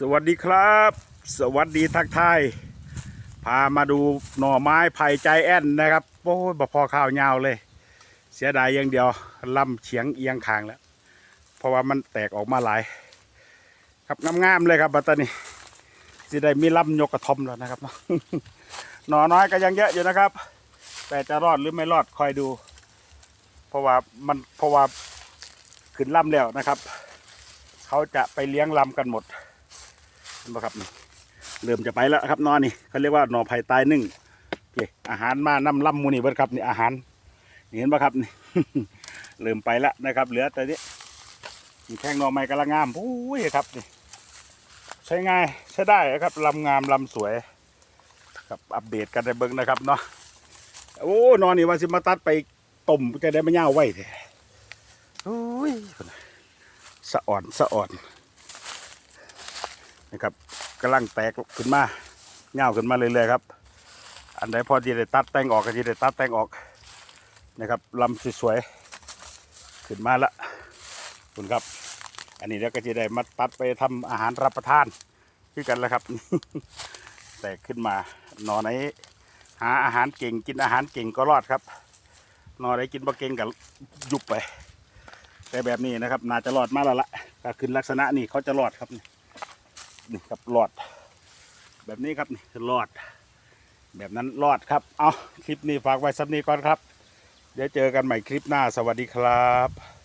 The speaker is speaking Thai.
สวัสดีครับ สวัสดีทักทายพามาดูหน่อไม้ไผ่ใจแอนนะครับโอ้ยบพอข้าวยาวเลย เสียดายอย่างเดียวลำเฉียงเอียงคางแล้ว เพราะว่ามันแตกออกมาหลาย ครับงามๆเลยครับบัตตานีสิได้มีลำยกกระทอมแล้วนะครับหน่อน้อยก็ยังเยอะอยู่นะครับ แต่จะรอดหรือไม่รอดคอยดู เพราะว่ามันเพราะว่าขึ้นลำแล้วนะครับ เขาจะไปเลี้ยงลำกันหมด เห็นไหมครับเริ่มจะไปแล้วครับนอนนี่เขาเรียกว่าหน่อไผ่ตายนึ่งโอเคอาหารมาน้ำลำมูนี่เบิดครับนี่อาหารเห็นไหมครับนี่เริ่มไปแล้วนะครับ เหลือแต่นี้มีแข้งหน่อไม้กำลังงามโอ้ยครับนี่ใช้ง่ายใช้ได้ครับลำงามลำสวยครับอัปเดตกันในเบิ้งนะครับเนาะโอ้นอนนี่ว่าสิมาตัดไปต้มจะได้ไม่ย่าไว้เถอะโอ้ยสะอ่อนสะอ่อน นะครับกำลังแตกขึ้นมาเงาขึ้นมาเรื่อยๆครับ อันใดพอที่ได้ตัดแต่งออกก็ที่ได้ตัดแต่งออกนะครับลำสวยๆขึ้นมาละคุณครับ อันนี้เดี๋ยวก็จะได้มาตัดไปทำอาหารรับประทานคือกันแล้วครับ แตกขึ้นมาหนอไหนหาอาหารเก่งกินอาหารเก่งก็รอดครับหนอไหนกินบ่เก่งกับยุบไป แต่แบบนี้นะครับ น่าจะรอดมาแล้วละก็ขึ้นลักษณะนี่เขาจะรอดครับ นี่ครับรอด แบบนี้ครับนี่คือรอด แบบนั้นรอดครับ เอาคลิปนี้ฝากไว้สักนี้ก่อนครับ เดี๋ยวเจอกันใหม่คลิปหน้าสวัสดีครับ